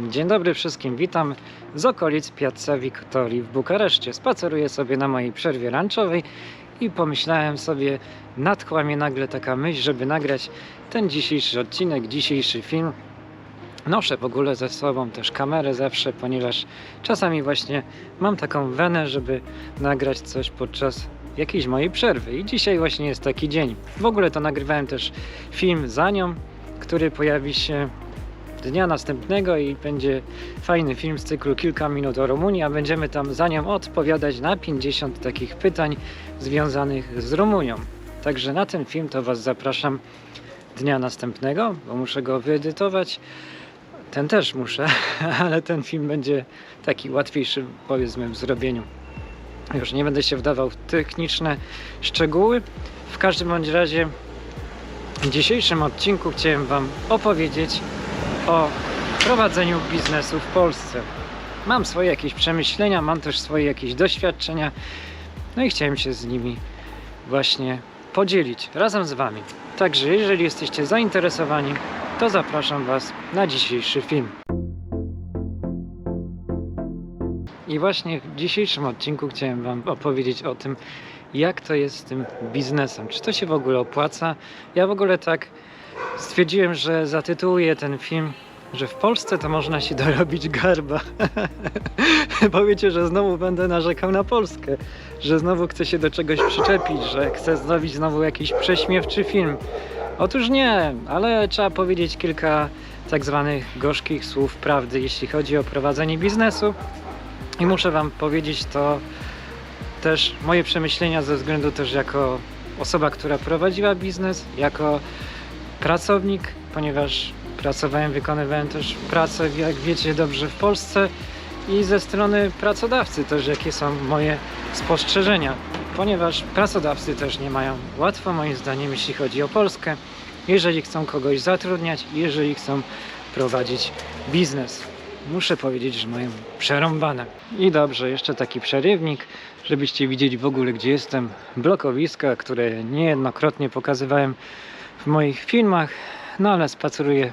Dzień dobry wszystkim, witam z okolic Piazza Wiktorii w Bukareszcie. Spaceruję sobie na mojej przerwie lunchowej i pomyślałem sobie, nadchła mnie nagle taka myśl, żeby nagrać ten dzisiejszy odcinek, dzisiejszy film. Noszę w ogóle ze sobą też kamerę zawsze, ponieważ czasami właśnie mam taką wenę, żeby nagrać coś podczas jakiejś mojej przerwy. I dzisiaj właśnie jest taki dzień. W ogóle to nagrywałem też film za nią, który pojawi się dnia następnego i będzie fajny film z cyklu Kilka minut o Rumunii, a będziemy tam za nią odpowiadać na 50 takich pytań związanych z Rumunią. Także na ten film to Was zapraszam dnia następnego, bo muszę go wyedytować. Ten też muszę, ale ten film będzie taki łatwiejszy, powiedzmy, w zrobieniu. Już nie będę się wdawał w techniczne szczegóły. W każdym bądź razie w dzisiejszym odcinku chciałem Wam opowiedzieć o prowadzeniu biznesu w Polsce. Mam swoje jakieś przemyślenia, mam też swoje jakieś doświadczenia, no i chciałem się z nimi właśnie podzielić razem z Wami. Także jeżeli jesteście zainteresowani, to zapraszam Was na dzisiejszy film. I właśnie w dzisiejszym odcinku chciałem Wam opowiedzieć o tym, jak to jest z tym biznesem. Czy to się w ogóle opłaca? Ja w ogóle tak stwierdziłem, że zatytułuję ten film, że w Polsce to można się dorobić garba. Powiecie, że znowu będę narzekał na Polskę, że znowu chcę się do czegoś przyczepić, że chcę zrobić znowu jakiś prześmiewczy film. Otóż nie, ale trzeba powiedzieć kilka tak zwanych gorzkich słów prawdy, jeśli chodzi o prowadzenie biznesu. I muszę Wam powiedzieć to też moje przemyślenia ze względu też jako osoba, która prowadziła biznes, jako pracownik, ponieważ pracowałem, wykonywałem też pracę, jak wiecie dobrze, w Polsce i ze strony pracodawcy też, jakie są moje spostrzeżenia, ponieważ pracodawcy też nie mają łatwo, moim zdaniem, jeśli chodzi o Polskę, jeżeli chcą kogoś zatrudniać, jeżeli chcą prowadzić biznes. Muszę powiedzieć, że mają przerąbane. I dobrze, jeszcze taki przerywnik, żebyście widzieli w ogóle, gdzie jestem. Blokowiska, które niejednokrotnie pokazywałem w moich filmach, no ale spaceruję,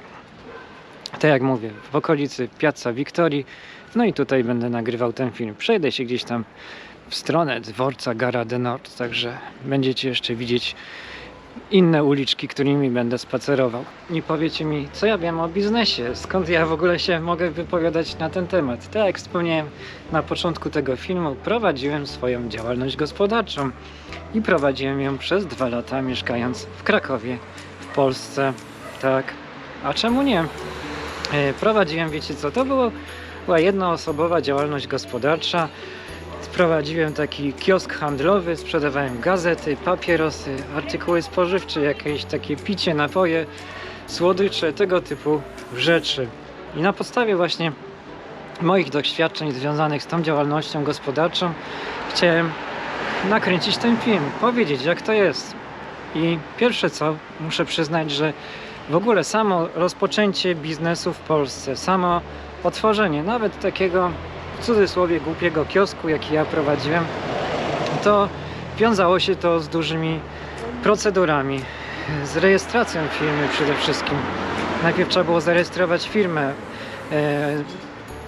tak jak mówię, w okolicy Piazza Wiktorii. No i tutaj będę nagrywał ten film. Przejdę się gdzieś tam w stronę dworca Gara de Nord, także będziecie jeszcze widzieć inne uliczki, którymi będę spacerował. I powiecie mi, co ja wiem o biznesie, skąd ja w ogóle się mogę wypowiadać na ten temat. Tak jak wspomniałem na początku tego filmu, prowadziłem swoją działalność gospodarczą i prowadziłem ją przez dwa lata, mieszkając w Krakowie, w Polsce. Tak, a czemu nie? E, Prowadziłem, wiecie co, to było, była jednoosobowa działalność gospodarcza. Prowadziłem taki kiosk handlowy, sprzedawałem gazety, papierosy, artykuły spożywcze, jakieś takie picie, napoje, słodycze, tego typu rzeczy. I na podstawie właśnie moich doświadczeń związanych z tą działalnością gospodarczą chciałem nakręcić ten film, powiedzieć jak to jest. I pierwsze co, muszę przyznać, że w ogóle samo rozpoczęcie biznesu w Polsce, samo otworzenie nawet takiego w cudzysłowie głupiego kiosku, jaki ja prowadziłem, to wiązało się to z dużymi procedurami, z rejestracją firmy przede wszystkim. Najpierw trzeba było zarejestrować firmę, e,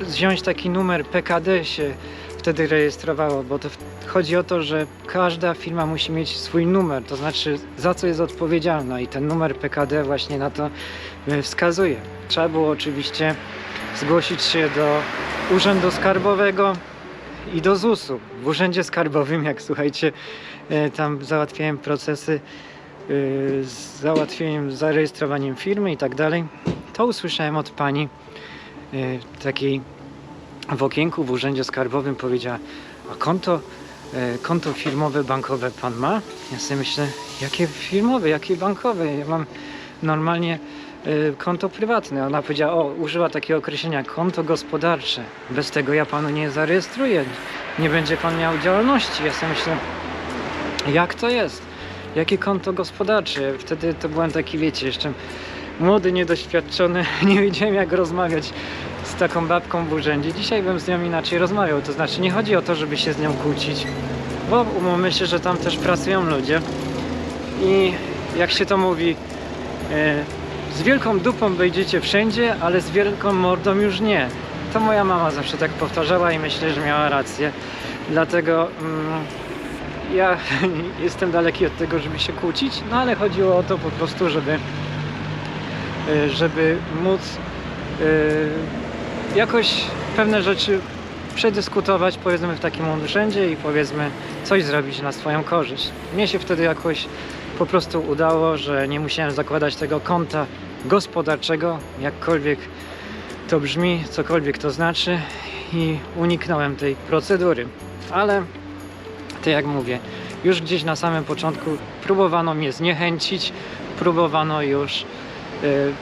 wziąć taki numer PKD się wtedy rejestrowało, bo to chodzi o to, że każda firma musi mieć swój numer, to znaczy za co jest odpowiedzialna i ten numer PKD właśnie na to e, wskazuje. Trzeba było oczywiście zgłosić się do Urzędu Skarbowego i do ZUS-u. W Urzędzie Skarbowym, jak słuchajcie, e, tam załatwiałem procesy e, z załatwieniem, zarejestrowaniem firmy i tak dalej, to usłyszałem od pani e, takiej w okienku w Urzędzie Skarbowym powiedziała, a konto, konto firmowe, bankowe pan ma? Ja sobie myślę, jakie firmowe, jakie bankowe? Ja mam normalnie konto prywatne. Ona powiedziała, o, użyła takiego określenia konto gospodarcze. Bez tego ja panu nie zarejestruję. Nie będzie pan miał działalności. Ja sobie myślę, jak to jest? Jakie konto gospodarcze? Wtedy to byłem taki, wiecie, jeszcze młody, niedoświadczony. Nie wiedziałem jak rozmawiać z taką babką w urzędzie. Dzisiaj bym z nią inaczej rozmawiał. To znaczy nie chodzi o to, żeby się z nią kłócić, bo umówmy się, że tam też pracują ludzie. I jak się to mówi, e, z wielką dupą wejdziecie wszędzie, ale z wielką mordą już nie. To moja mama zawsze tak powtarzała i myślę, że miała rację. Dlatego mm, ja jestem daleki od tego, żeby się kłócić, no ale chodziło o to po prostu, żeby y, żeby móc y, jakoś pewne rzeczy przedyskutować powiedzmy w takim urzędzie i powiedzmy coś zrobić na swoją korzyść. Mnie się wtedy jakoś po prostu udało, że nie musiałem zakładać tego konta gospodarczego, jakkolwiek to brzmi, cokolwiek to znaczy i uniknąłem tej procedury. Ale to jak mówię, już gdzieś na samym początku próbowano mnie zniechęcić, próbowano już y,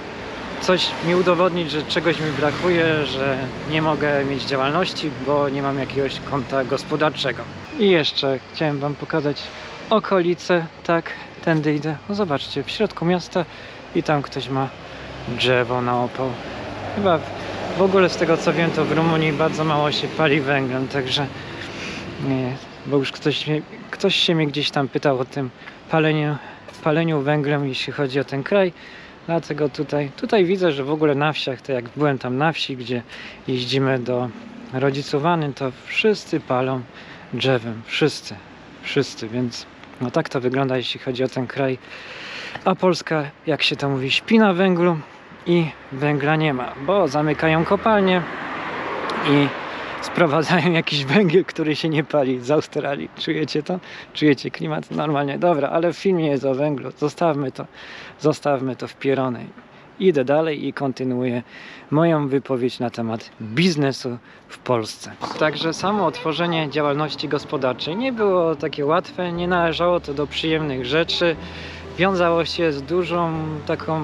coś mi udowodnić, że czegoś mi brakuje, że nie mogę mieć działalności, bo nie mam jakiegoś konta gospodarczego. I jeszcze chciałem Wam pokazać okolice, tak, tędy idę. No zobaczcie, w środku miasta i tam ktoś ma drzewo na opał. Chyba w, ogóle z tego co wiem, to w Rumunii bardzo mało się pali węglem, także nie, bo już ktoś, ktoś się mnie gdzieś tam pytał o tym paleniu, paleniu węglem, jeśli chodzi o ten kraj. Dlatego tutaj, tutaj widzę, że w ogóle na wsiach, to jak byłem tam na wsi, gdzie jeździmy do rodziców Anny, to wszyscy palą drzewem. Wszyscy. Wszyscy, więc no tak to wygląda, jeśli chodzi o ten kraj. A Polska, jak się to mówi, śpi na węglu i węgla nie ma, bo zamykają kopalnie i sprowadzają jakiś węgiel, który się nie pali z Australii. Czujecie to? Czujecie klimat? Normalnie. Dobra, ale w filmie jest o węglu. Zostawmy to. Zostawmy to w pieronej. Idę dalej i kontynuuję moją wypowiedź na temat biznesu w Polsce. Także samo otworzenie działalności gospodarczej nie było takie łatwe, nie należało to do przyjemnych rzeczy. Wiązało się z dużą taką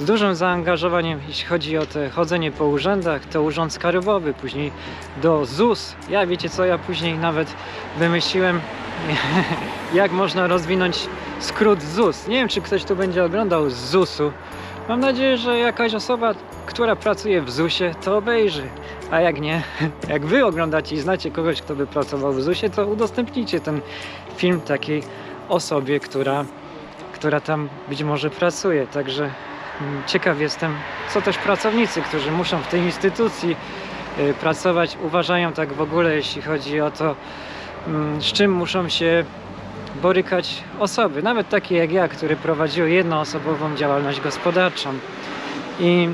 z dużym zaangażowaniem, jeśli chodzi o te chodzenie po urzędach, to urząd skarbowy, później do ZUS. Ja wiecie co, ja później nawet wymyśliłem, jak można rozwinąć skrót ZUS. Nie wiem, czy ktoś tu będzie oglądał z ZUS-u. Mam nadzieję, że jakaś osoba, która pracuje w ZUS-ie, to obejrzy. A jak nie, jak wy oglądacie i znacie kogoś, kto by pracował w ZUS-ie, to udostępnijcie ten film takiej osobie, która, która tam być może pracuje. Także Mm, Ciekaw jestem, co też pracownicy, którzy muszą w tej instytucji y, pracować, uważają tak w ogóle, jeśli chodzi o to, mm, z czym muszą się borykać osoby, nawet takie jak ja, które prowadziły jednoosobową działalność gospodarczą. I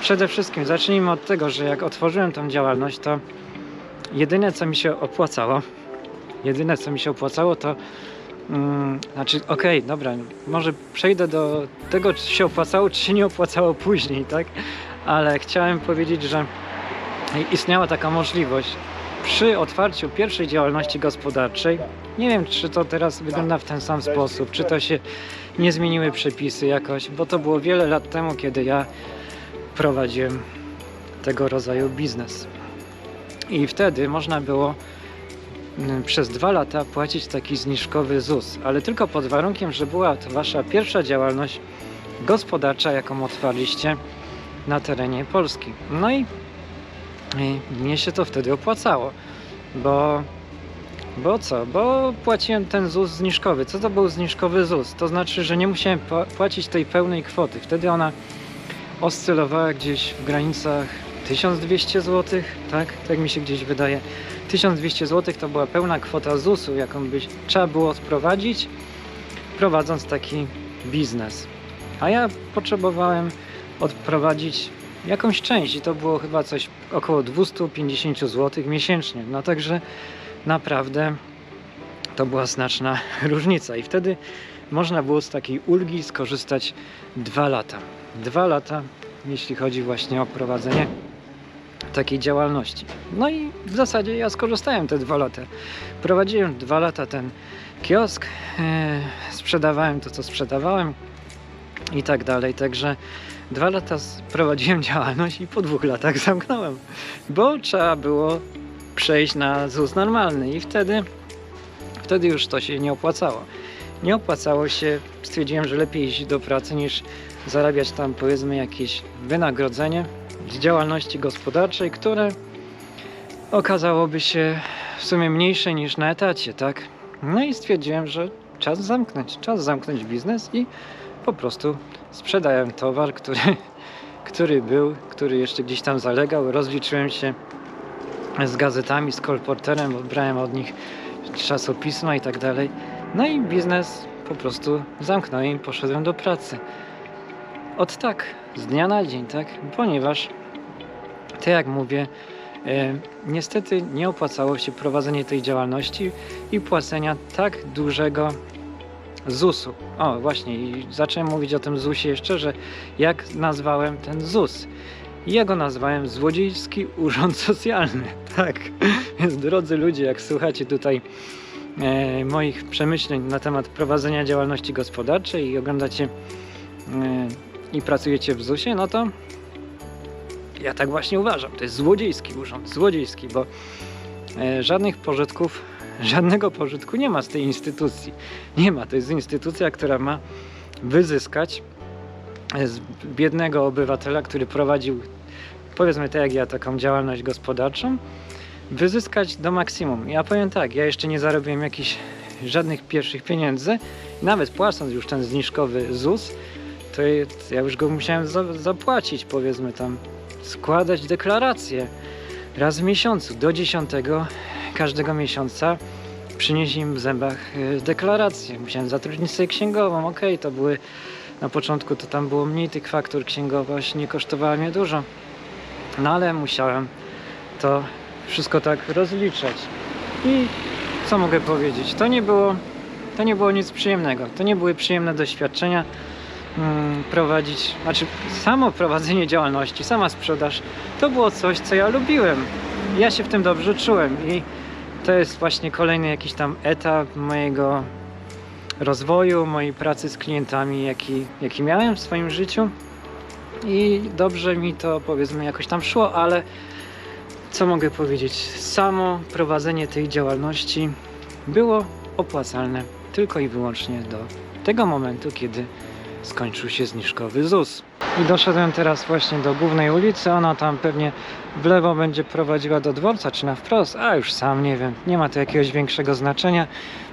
przede wszystkim zacznijmy od tego, że jak otworzyłem tą działalność, to jedyne co mi się opłacało, jedyne co mi się opłacało to Mm, znaczy, okej, dobra, może przejdę do tego, czy się opłacało, czy się nie opłacało później, tak? Ale chciałem powiedzieć, że istniała taka możliwość przy otwarciu pierwszej działalności gospodarczej. Nie wiem, czy to teraz wygląda w ten sam sposób, czy to się nie zmieniły przepisy jakoś, bo to było wiele lat temu, kiedy ja prowadziłem tego rodzaju biznes. I wtedy można było mm, przez dwa lata płacić taki zniżkowy ZUS, ale tylko pod warunkiem, że była to wasza pierwsza działalność gospodarcza, jaką otwarliście na terenie Polski. No i, i mnie się to wtedy opłacało, bo bo co? Bo płaciłem ten ZUS zniżkowy. Co to był zniżkowy ZUS? To znaczy, że nie musiałem pła- płacić tej pełnej kwoty. Wtedy ona oscylowała gdzieś w granicach 1200 zł, tak? Tak mi się gdzieś wydaje. 1200 zł to była pełna kwota ZUS-u, jaką by trzeba było odprowadzić, prowadząc taki biznes. A ja potrzebowałem odprowadzić jakąś część i to było chyba coś około 250 zł miesięcznie. No także naprawdę to była znaczna różnica i wtedy można było z takiej ulgi skorzystać dwa lata. Dwa lata, jeśli chodzi właśnie o prowadzenie takiej działalności. No i w zasadzie ja skorzystałem te dwa lata. Prowadziłem dwa lata ten kiosk, e, sprzedawałem to, co sprzedawałem i tak dalej. Także dwa lata prowadziłem działalność i po dwóch latach zamknąłem, bo trzeba było przejść na ZUS normalny i wtedy, wtedy już to się nie opłacało. Nie opłacało się, stwierdziłem, że lepiej iść do pracy niż zarabiać tam powiedzmy jakieś wynagrodzenie z działalności gospodarczej, które okazałoby się w sumie mniejsze niż na etacie, tak? No i stwierdziłem, że czas zamknąć, czas zamknąć biznes i po prostu sprzedałem towar, który, który był, który jeszcze gdzieś tam zalegał. Rozliczyłem się z gazetami, z kolporterem, brałem od nich czasopisma i tak dalej. No i biznes po prostu zamknąłem i poszedłem do pracy. Od tak, z dnia na dzień, tak? Ponieważ, tak jak mówię, e, niestety nie opłacało się prowadzenie tej działalności i płacenia tak dużego ZUS-u. O, właśnie, i zacząłem mówić o tym ZUS-ie jeszcze, że jak nazwałem ten ZUS. Ja go nazwałem Złodziejski Urząd Socjalny. Tak. Więc drodzy ludzie, jak słuchacie tutaj e, moich przemyśleń na temat prowadzenia działalności gospodarczej i oglądacie e, i pracujecie w ZUS-ie, no to ja tak właśnie uważam. To jest złodziejski urząd, złodziejski, bo e, żadnych pożytków, żadnego pożytku nie ma z tej instytucji. Nie ma. To jest instytucja, która ma wyzyskać z biednego obywatela, który prowadził, powiedzmy tak jak ja, taką działalność gospodarczą, wyzyskać do maksimum. Ja powiem tak, ja jeszcze nie zarobiłem jakichś żadnych pierwszych pieniędzy, nawet płacąc już ten zniżkowy ZUS, to ja już go musiałem za, zapłacić, powiedzmy tam, składać deklarację raz w miesiącu, do 10 każdego miesiąca przynieść im w zębach y, deklarację. Musiałem zatrudnić sobie księgową, okej, to były na początku to tam było mniej tych faktur, księgowość nie kosztowała mnie dużo. No ale musiałem to wszystko tak rozliczać. I co mogę powiedzieć? To nie było, to nie było nic przyjemnego. To nie były przyjemne doświadczenia prowadzić, znaczy samo prowadzenie działalności, sama sprzedaż, to było coś, co ja lubiłem. Ja się w tym dobrze czułem i to jest właśnie kolejny jakiś tam etap mojego rozwoju, mojej pracy z klientami, jaki, jaki miałem w swoim życiu. I dobrze mi to powiedzmy jakoś tam szło, ale co mogę powiedzieć? Samo prowadzenie tej działalności było opłacalne tylko i wyłącznie do tego momentu, kiedy skończył się zniżkowy ZUS. I doszedłem teraz właśnie do głównej ulicy. Ona tam pewnie w lewo będzie prowadziła do dworca, czy na wprost, a już sam nie wiem. Nie ma to jakiegoś większego znaczenia.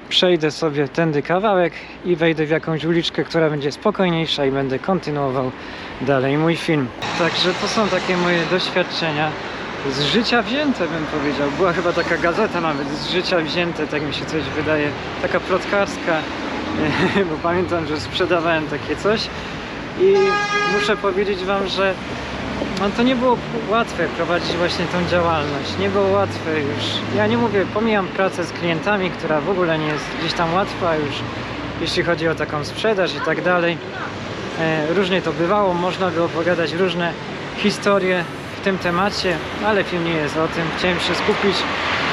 Przejdę sobie tędy kawałek i wejdę w jakąś uliczkę, która będzie spokojniejsza i będę kontynuował dalej mój film. Także to są takie moje doświadczenia z życia wzięte, bym powiedział. Była chyba taka gazeta nawet, z życia wzięte, tak mi się coś wydaje, taka plotkarska, bo pamiętam, że sprzedawałem takie coś i muszę powiedzieć Wam, że no to nie było łatwe prowadzić właśnie tą działalność. Nie było łatwe już. Ja nie mówię, pomijam pracę z klientami, która w ogóle nie jest gdzieś tam łatwa już, jeśli chodzi o taką sprzedaż i tak dalej. E, różnie to bywało, można by opowiadać różne historie w tym temacie, ale film nie jest o tym. Chciałem się skupić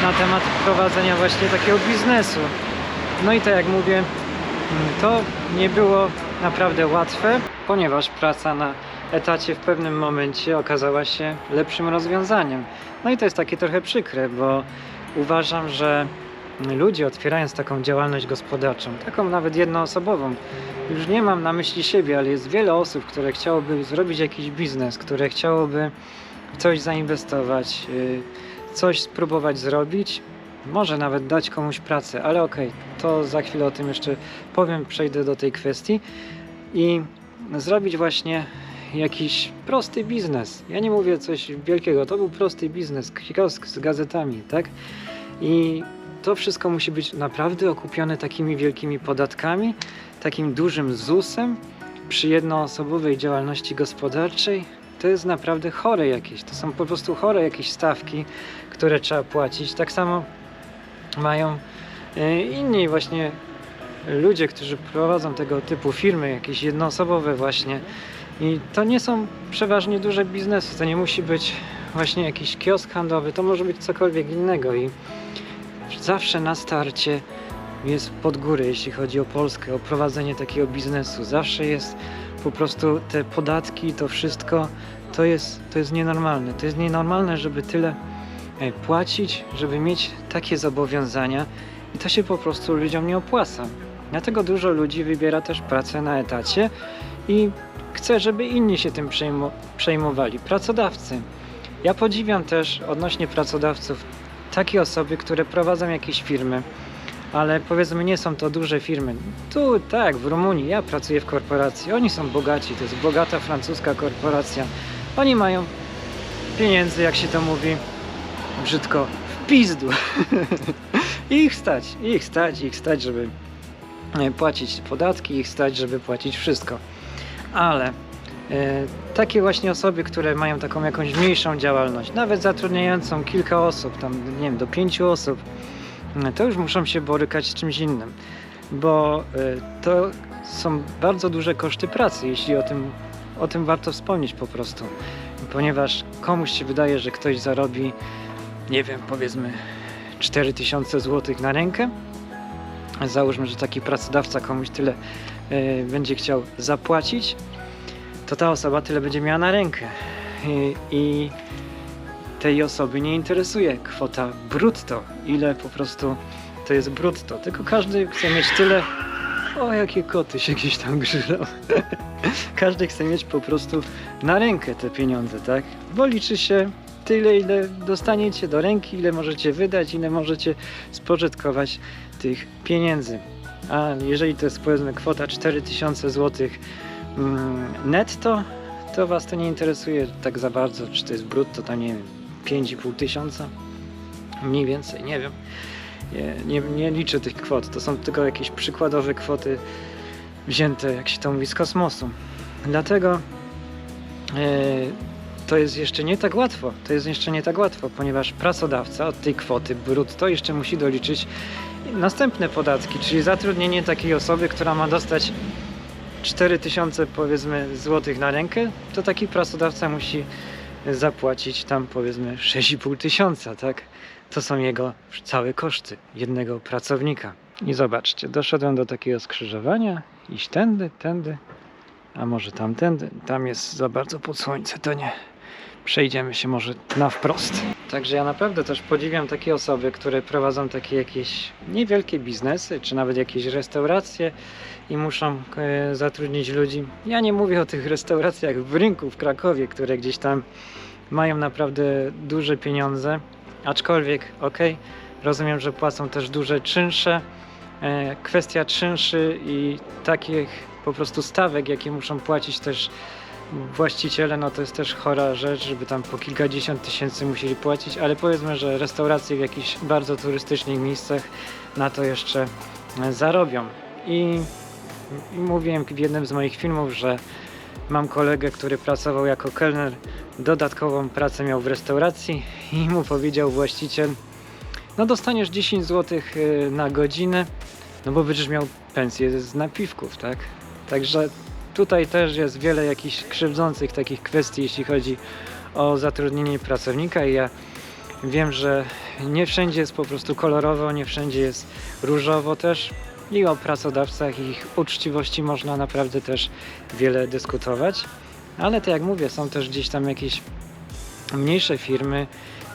na temat prowadzenia właśnie takiego biznesu. No i tak jak mówię, to nie było naprawdę łatwe, ponieważ praca na etacie w pewnym momencie okazała się lepszym rozwiązaniem. No i to jest takie trochę przykre, bo uważam, że ludzie otwierając taką działalność gospodarczą, taką nawet jednoosobową, już nie mam na myśli siebie, ale jest wiele osób, które chciałoby zrobić jakiś biznes, które chciałoby coś zainwestować, yy, coś spróbować zrobić, może nawet dać komuś pracę, ale okej, to za chwilę o tym jeszcze powiem, przejdę do tej kwestii i zrobić właśnie jakiś prosty biznes. Ja nie mówię coś wielkiego, to był prosty biznes, kiosk z gazetami, tak? I to wszystko musi być naprawdę okupione takimi wielkimi podatkami, takim dużym ZUS-em przy jednoosobowej działalności gospodarczej. To jest naprawdę chore jakieś. To są po prostu chore jakieś stawki, które trzeba płacić. Tak samo mają e, inni właśnie ludzie, którzy prowadzą tego typu firmy, jakieś jednoosobowe właśnie. I to nie są przeważnie duże biznesy, to nie musi być właśnie jakiś kiosk handlowy, to może być cokolwiek innego i zawsze na starcie jest pod górę, jeśli chodzi o Polskę, o prowadzenie takiego biznesu. Zawsze jest po prostu te podatki, to wszystko, to jest, to jest nienormalne. To jest nienormalne, żeby tyle płacić, żeby mieć takie zobowiązania i to się po prostu ludziom nie opłaca. Dlatego dużo ludzi wybiera też pracę na etacie i chce, żeby inni się tym przejmo- przejmowali. Pracodawcy. Ja podziwiam też odnośnie pracodawców takie osoby, które prowadzą jakieś firmy, ale powiedzmy nie są to duże firmy. Tu tak, w Rumunii, ja pracuję w korporacji, oni są bogaci, to jest bogata francuska korporacja. Oni mają pieniędzy, jak się to mówi brzydko, w pizdu. I ich stać, ich stać, ich stać, żeby e, płacić podatki, ich stać, żeby płacić wszystko. Ale e, takie właśnie osoby, które mają taką jakąś mniejszą działalność, nawet zatrudniającą kilka osób, tam nie wiem, do pięciu osób, e, to już muszą się borykać z czymś innym, bo e, to są bardzo duże koszty pracy, jeśli o tym, o tym warto wspomnieć po prostu, ponieważ komuś się wydaje, że ktoś zarobi, nie wiem, powiedzmy 4000 zł na rękę, załóżmy, że taki pracodawca komuś tyle e, będzie chciał zapłacić, to ta osoba tyle będzie miała na rękę. I, I tej osoby nie interesuje kwota brutto, ile po prostu to jest brutto. Tylko każdy chce mieć tyle. O, jakie koty się gdzieś tam grzylą. każdy chce mieć po prostu na rękę te pieniądze, tak? Bo liczy się tyle, ile dostaniecie do ręki, ile możecie wydać, ile możecie spożytkować tych pieniędzy. A jeżeli to jest powiedzmy kwota 4000 zł mm, netto, to Was to nie interesuje tak za bardzo, czy to jest brutto, tam nie wiem, 5,5 tysiąca, mniej więcej, nie wiem. Nie, nie, nie liczę tych kwot, to są tylko jakieś przykładowe kwoty wzięte, jak się to mówi, z kosmosu. Dlatego e, to jest jeszcze nie tak łatwo, to jest jeszcze nie tak łatwo, ponieważ pracodawca od tej kwoty brutto jeszcze musi doliczyć następne podatki, czyli zatrudnienie takiej osoby, która ma dostać 4000 powiedzmy złotych na rękę, to taki pracodawca musi zapłacić tam powiedzmy 6,5 tysiąca, tak? To są jego całe koszty jednego pracownika. I zobaczcie, doszedłem do takiego skrzyżowania, iść tędy, tędy, a może tamtędy. Tam jest za bardzo pod słońce, to nie. Przejdziemy się może na wprost. Także ja naprawdę też podziwiam takie osoby, które prowadzą takie jakieś niewielkie biznesy, czy nawet jakieś restauracje i muszą e, zatrudnić ludzi. Ja nie mówię o tych restauracjach w rynku w Krakowie, które gdzieś tam mają naprawdę duże pieniądze, aczkolwiek okej, rozumiem, że płacą też duże czynsze. E, kwestia czynszy i takich po prostu stawek, jakie muszą płacić też właściciele, no to jest też chora rzecz, żeby tam po kilkadziesiąt tysięcy musieli płacić, ale powiedzmy, że restauracje w jakichś bardzo turystycznych miejscach na to jeszcze e, zarobią. I, i mówiłem w jednym z moich filmów, że mam kolegę, który pracował jako kelner, dodatkową pracę miał w restauracji i mu powiedział właściciel, no dostaniesz 10 zł na godzinę, no bo będziesz miał pensję z napiwków, tak? Także tutaj też jest wiele jakichś krzywdzących takich kwestii, jeśli chodzi o zatrudnienie pracownika i ja wiem, że nie wszędzie jest po prostu kolorowo, nie wszędzie jest różowo też i o pracodawcach i ich uczciwości można naprawdę też wiele dyskutować, ale tak jak mówię, są też gdzieś tam jakieś mniejsze firmy,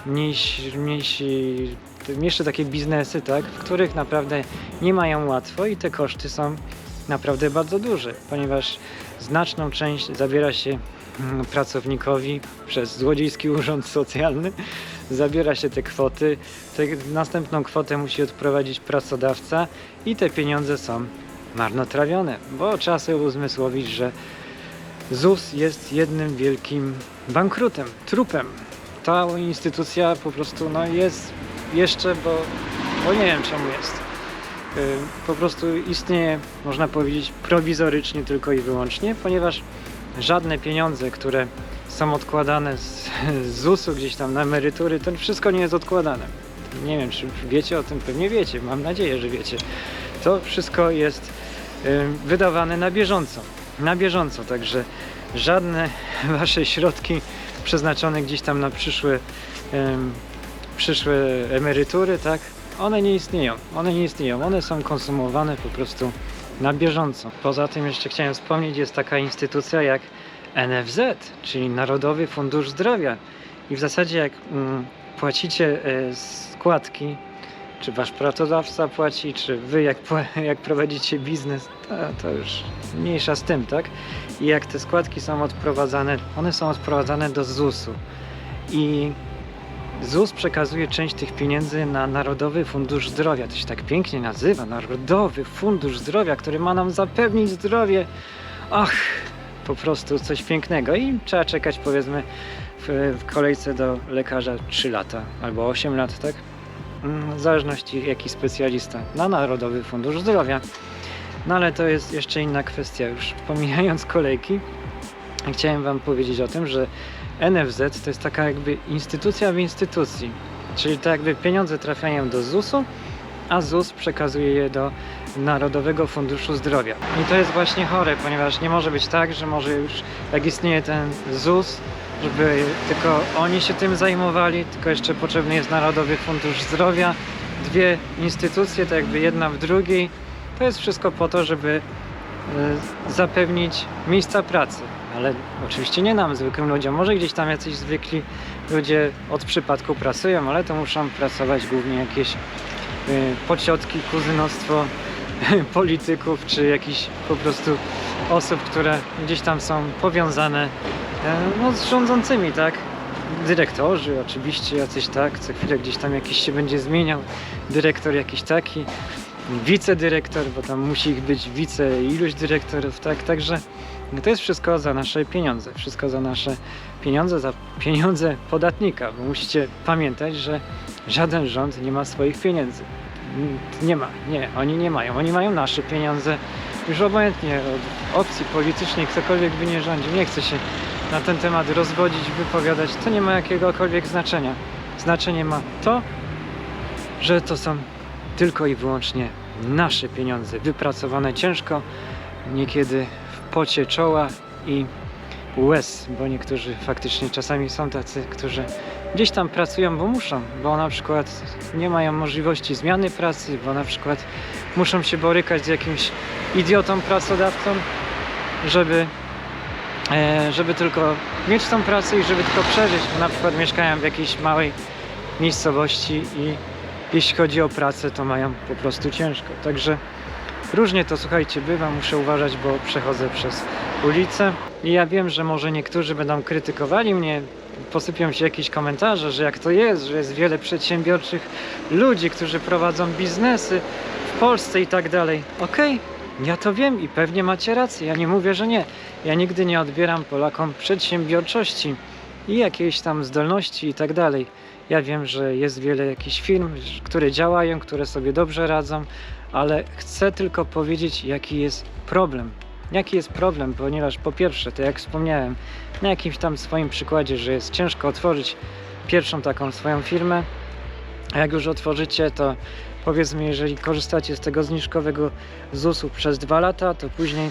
mniejsi, mniejsze takie biznesy, tak, w których naprawdę nie mają łatwo i te koszty są naprawdę bardzo duże, ponieważ znaczną część zabiera się mm, pracownikowi przez złodziejski urząd socjalny, zabiera się te kwoty, te, następną kwotę musi odprowadzić pracodawca i te pieniądze są marnotrawione, bo trzeba sobie uzmysłowić, że ZUS jest jednym wielkim bankrutem, trupem. Ta instytucja po prostu no, jest jeszcze, bo, bo nie wiem czemu jest. Y, Po prostu istnieje, można powiedzieć, prowizorycznie tylko i wyłącznie, ponieważ żadne pieniądze, które są odkładane z, z ZUS-u gdzieś tam na emerytury, to wszystko nie jest odkładane. Nie wiem, czy wiecie o tym, pewnie wiecie, mam nadzieję, że wiecie. To wszystko jest y, wydawane na bieżąco. Na bieżąco, także żadne wasze środki przeznaczone gdzieś tam na przyszłe, przyszłe emerytury, tak? One nie istnieją. One nie istnieją. One są konsumowane po prostu na bieżąco. Poza tym jeszcze chciałem wspomnieć, jest taka instytucja jak NFZ, czyli Narodowy Fundusz Zdrowia. I w zasadzie jak mm, płacicie e, składki, czy wasz pracodawca płaci, czy wy jak, jak prowadzicie biznes, to, to już mniejsza z tym, tak? I jak te składki są odprowadzane, one są odprowadzane do ZUS-u. I ZUS przekazuje część tych pieniędzy na Narodowy Fundusz Zdrowia. To się tak pięknie nazywa, Narodowy Fundusz Zdrowia, który ma nam zapewnić zdrowie. Ach, po prostu coś pięknego i trzeba czekać powiedzmy w, w kolejce do lekarza 3 lata albo 8 lat, tak? Mm, W zależności jaki specjalista na Narodowy Fundusz Zdrowia. No ale to jest jeszcze inna kwestia. Już pomijając kolejki, chciałem Wam powiedzieć o tym, że NFZ to jest taka jakby instytucja w instytucji. Czyli tak jakby pieniądze trafiają do ZUS-u, a ZUS przekazuje je do Narodowego Funduszu Zdrowia. I to jest właśnie chore, ponieważ nie może być tak, że może już jak istnieje ten ZUS, żeby tylko oni się tym zajmowali, tylko jeszcze potrzebny jest Narodowy Fundusz Zdrowia, dwie instytucje, tak jakby jedna w drugiej. To jest wszystko po to, żeby e, zapewnić miejsca pracy, ale oczywiście nie nam, zwykłym ludziom. Może gdzieś tam jacyś zwykli ludzie od przypadku pracują, ale to muszą pracować głównie jakieś y, pociotki, kuzynostwo polityków, czy jakichś po prostu osób, które gdzieś tam są powiązane e, no, z rządzącymi, tak? Dyrektorzy oczywiście jacyś tak, co chwilę gdzieś tam jakiś się będzie zmieniał, dyrektor jakiś taki, wicedyrektor, bo tam musi ich być wice iluś dyrektorów, tak? Także to jest wszystko za nasze pieniądze, wszystko za nasze pieniądze, za pieniądze podatnika, bo musicie pamiętać, że żaden rząd nie ma swoich pieniędzy. Nie ma, nie, oni nie mają. Oni mają nasze pieniądze. Już obojętnie od opcji politycznej, ktokolwiek by nie rządził. Nie chcę się na ten temat rozwodzić, wypowiadać. To nie ma jakiegokolwiek znaczenia. Znaczenie ma to, że to są tylko i wyłącznie nasze pieniądze, wypracowane ciężko, niekiedy pocie czoła i łez, bo niektórzy faktycznie czasami są tacy, którzy gdzieś tam pracują, bo muszą, bo na przykład nie mają możliwości zmiany pracy, bo na przykład muszą się borykać z jakimś idiotą pracodawcą, żeby, e, żeby tylko mieć tą pracę i żeby tylko przeżyć, bo na przykład mieszkają w jakiejś małej miejscowości i jeśli chodzi o pracę, to mają po prostu ciężko. Także różnie to słuchajcie bywa, muszę uważać, bo przechodzę przez ulicę i ja wiem, że może niektórzy będą krytykowali mnie, posypią się jakieś komentarze, że jak to jest, że jest wiele przedsiębiorczych ludzi, którzy prowadzą biznesy w Polsce i tak dalej. Okej, ja to wiem i pewnie macie rację, ja nie mówię, że nie. Ja nigdy nie odbieram Polakom przedsiębiorczości i jakiejś tam zdolności i tak dalej. Ja wiem, że jest wiele jakichś firm, które działają, które sobie dobrze radzą, ale chcę tylko powiedzieć, jaki jest problem. Jaki jest problem, ponieważ po pierwsze, to jak wspomniałem, na jakimś tam swoim przykładzie, że jest ciężko otworzyć pierwszą taką swoją firmę, a jak już otworzycie, to powiedzmy, jeżeli korzystacie z tego zniżkowego ZUS-u przez dwa lata, to później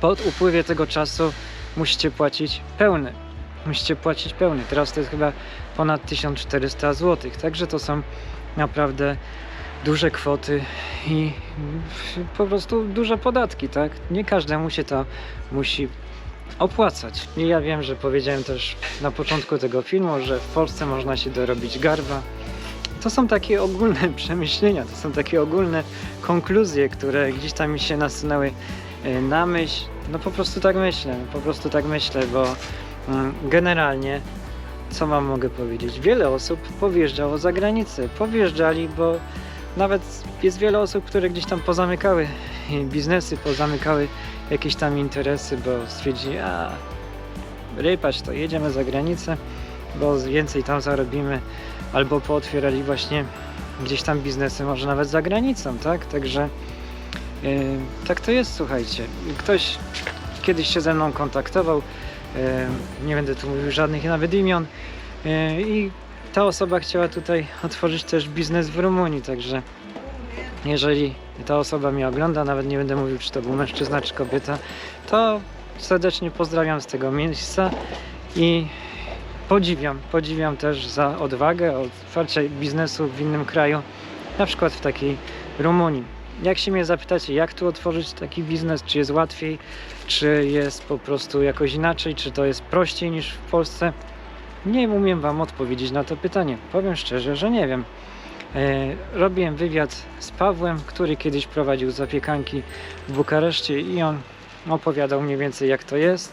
po upływie tego czasu musicie płacić pełny. Musicie płacić pełny. Teraz to jest chyba ponad 1400 zł. Także to są naprawdę duże kwoty i po prostu duże podatki, tak? Nie każdemu się to musi opłacać. I ja wiem, że powiedziałem też na początku tego filmu, że w Polsce można się dorobić garba. To są takie ogólne przemyślenia, to są takie ogólne konkluzje, które gdzieś tam mi się nasunęły e, na myśl. No po prostu tak myślę, po prostu tak myślę, bo generalnie co wam mogę powiedzieć? Wiele osób powjeżdżało za granicę. Powjeżdżali, bo nawet jest wiele osób, które gdzieś tam pozamykały biznesy, pozamykały jakieś tam interesy, bo stwierdzili, a rypać to jedziemy za granicę, bo więcej tam zarobimy, albo pootwierali właśnie gdzieś tam biznesy, może nawet za granicą, tak? Także yy, tak to jest, słuchajcie. Ktoś kiedyś się ze mną kontaktował, nie będę tu mówił żadnych nawet imion, i ta osoba chciała tutaj otworzyć też biznes w Rumunii, także jeżeli ta osoba mnie ogląda, nawet nie będę mówił, czy to był mężczyzna, czy kobieta, to serdecznie pozdrawiam z tego miejsca i podziwiam, podziwiam też za odwagę, otwarcie biznesu w innym kraju, na przykład w takiej Rumunii. Jak się mnie zapytacie, jak tu otworzyć taki biznes, czy jest łatwiej, czy jest po prostu jakoś inaczej, czy to jest prościej niż w Polsce, nie umiem Wam odpowiedzieć na to pytanie. Powiem szczerze, że nie wiem. E, robiłem wywiad z Pawłem, który kiedyś prowadził zapiekanki w Bukareszcie i on opowiadał mniej więcej jak to jest.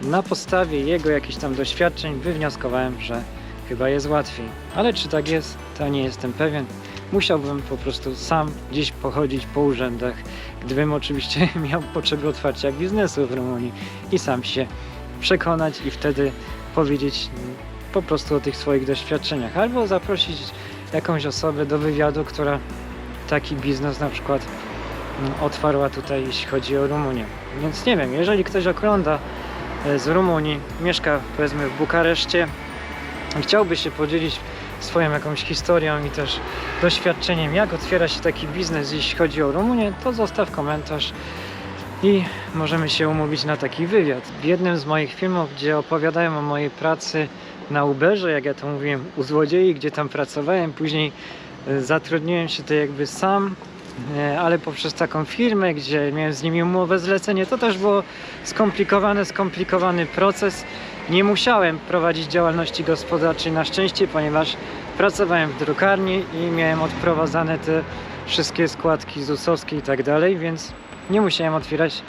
Na podstawie jego jakichś tam doświadczeń wywnioskowałem, że chyba jest łatwiej. Ale czy tak jest, to nie jestem pewien. Musiałbym po prostu sam gdzieś pochodzić po urzędach, gdybym oczywiście miał potrzeby otwarcia biznesu w Rumunii i sam się przekonać i wtedy powiedzieć po prostu o tych swoich doświadczeniach, albo zaprosić jakąś osobę do wywiadu, która taki biznes na przykład mm, otwarła tutaj, jeśli chodzi o Rumunię. Więc nie wiem, jeżeli ktoś ogląda e, z Rumunii, mieszka powiedzmy w Bukareszcie, i chciałby się podzielić swoją jakąś historią i też doświadczeniem, jak otwiera się taki biznes, jeśli chodzi o Rumunię, to zostaw komentarz i możemy się umówić na taki wywiad. W jednym z moich filmów, gdzie opowiadałem o mojej pracy na Uberze, jak ja to mówiłem, u złodziei, gdzie tam pracowałem, później e, zatrudniłem się to jakby sam, e, ale poprzez taką firmę, gdzie miałem z nimi umowę zlecenie, to też było skomplikowane, skomplikowany proces. Nie musiałem prowadzić działalności gospodarczej na szczęście, ponieważ pracowałem w drukarni i miałem odprowadzane te wszystkie składki ZUS-owskie i tak dalej, więc nie musiałem otwierać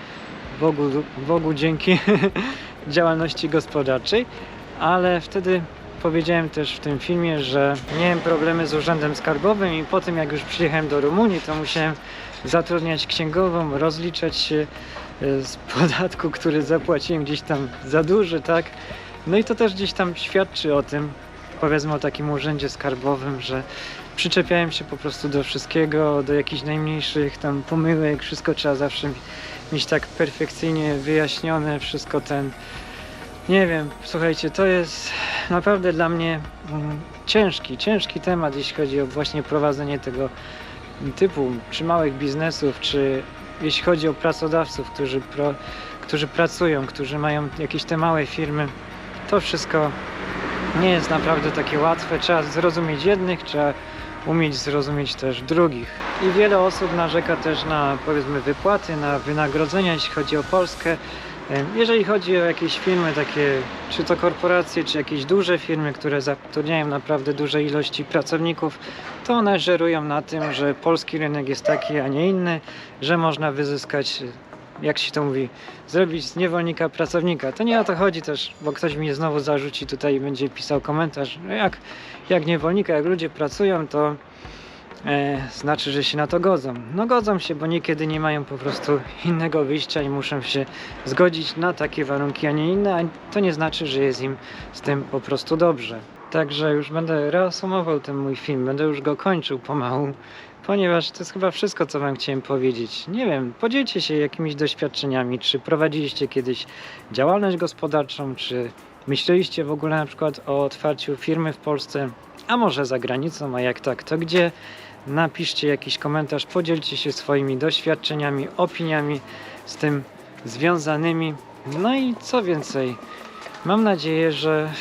Bogu, Bogu dzięki działalności gospodarczej, ale wtedy powiedziałem też w tym filmie, że miałem problemy z urzędem skarbowym i po tym jak już przyjechałem do Rumunii, to musiałem zatrudniać księgową, rozliczać się z podatku, który zapłaciłem gdzieś tam za duży, tak? No i to też gdzieś tam świadczy o tym, powiedzmy o takim urzędzie skarbowym, że przyczepiałem się po prostu do wszystkiego, do jakichś najmniejszych tam pomyłek, wszystko trzeba zawsze mieć tak perfekcyjnie wyjaśnione, wszystko ten. Nie wiem, słuchajcie, to jest naprawdę dla mnie mm, ciężki, ciężki temat, jeśli chodzi o właśnie prowadzenie tego typu, czy małych biznesów, czy jeśli chodzi o pracodawców, którzy, pro, którzy pracują, którzy mają jakieś te małe firmy. To wszystko nie jest naprawdę takie łatwe. Trzeba zrozumieć jednych, trzeba umieć zrozumieć też drugich. I wiele osób narzeka też na powiedzmy wypłaty, na wynagrodzenia, jeśli chodzi o Polskę. Em, Jeżeli chodzi o jakieś firmy takie, czy to korporacje, czy jakieś duże firmy, które zatrudniają naprawdę duże ilości pracowników, to one żerują na tym, że polski rynek jest taki, a nie inny, że można wyzyskać, jak się to mówi, zrobić z niewolnika pracownika. To nie o to chodzi też, bo ktoś mi znowu zarzuci tutaj i będzie pisał komentarz, że jak, jak niewolnika, jak ludzie pracują, to e, znaczy, że się na to godzą. No godzą się, bo niekiedy nie mają po prostu innego wyjścia i muszą się zgodzić na takie warunki, a nie inne, a to nie znaczy, że jest im z tym po prostu dobrze. Także już będę reasumował ten mój film, będę już go kończył pomału, ponieważ to jest chyba wszystko, co wam chciałem powiedzieć. Nie wiem, podzielcie się jakimiś doświadczeniami, czy prowadziliście kiedyś działalność gospodarczą, czy myśleliście w ogóle na przykład o otwarciu firmy w Polsce, a może za granicą, a jak tak, to gdzie? Napiszcie jakiś komentarz, podzielcie się swoimi doświadczeniami, opiniami z tym związanymi. No i co więcej, mam nadzieję, że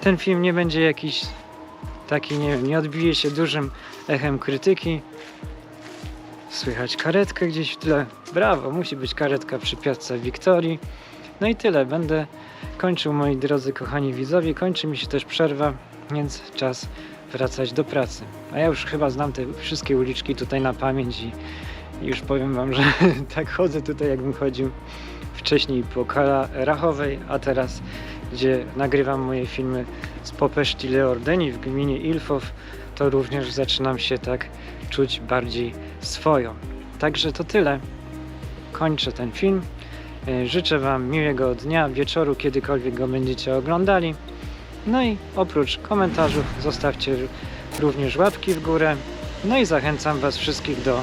ten film nie będzie jakiś taki, nie wiem, nie odbije się dużym echem krytyki. Słychać karetkę gdzieś w tle. Brawo, musi być karetka przy piasce Wiktorii. No i tyle. Będę kończył, moi drodzy, kochani widzowie. Kończy mi się też przerwa, więc czas wracać do pracy. A ja już chyba znam te wszystkie uliczki tutaj na pamięć i już powiem wam, że tak chodzę tutaj, jakbym chodził wcześniej po Kala Rachowej, a teraz, gdzie nagrywam moje filmy z Popeszti Leordeni w gminie Ilfow, to również zaczynam się tak czuć bardziej swoją. Także to tyle. Kończę ten film. E, Życzę Wam miłego dnia, wieczoru, kiedykolwiek go będziecie oglądali. No i oprócz komentarzów zostawcie również łapki w górę. No i zachęcam Was wszystkich do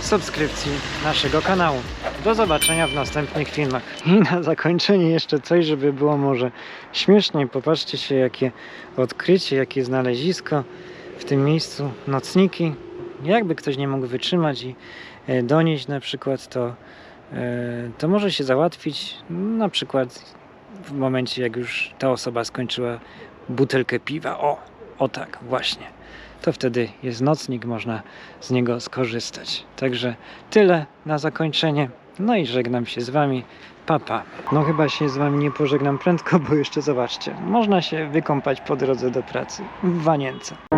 subskrypcji naszego kanału. Do zobaczenia w następnych filmach. I na zakończenie jeszcze coś, żeby było może śmieszniej. Popatrzcie się, jakie odkrycie, jakie znalezisko w tym miejscu. Nocniki. Jakby ktoś nie mógł wytrzymać i e, donieść na przykład, to, e, to może się załatwić na przykład w momencie, jak już ta osoba skończyła butelkę piwa. O, o tak, właśnie to wtedy jest nocnik, można z niego skorzystać. Także tyle na zakończenie. No i żegnam się z Wami. Papa. No chyba się z Wami nie pożegnam prędko, bo jeszcze zobaczcie. Można się wykąpać po drodze do pracy w wanience.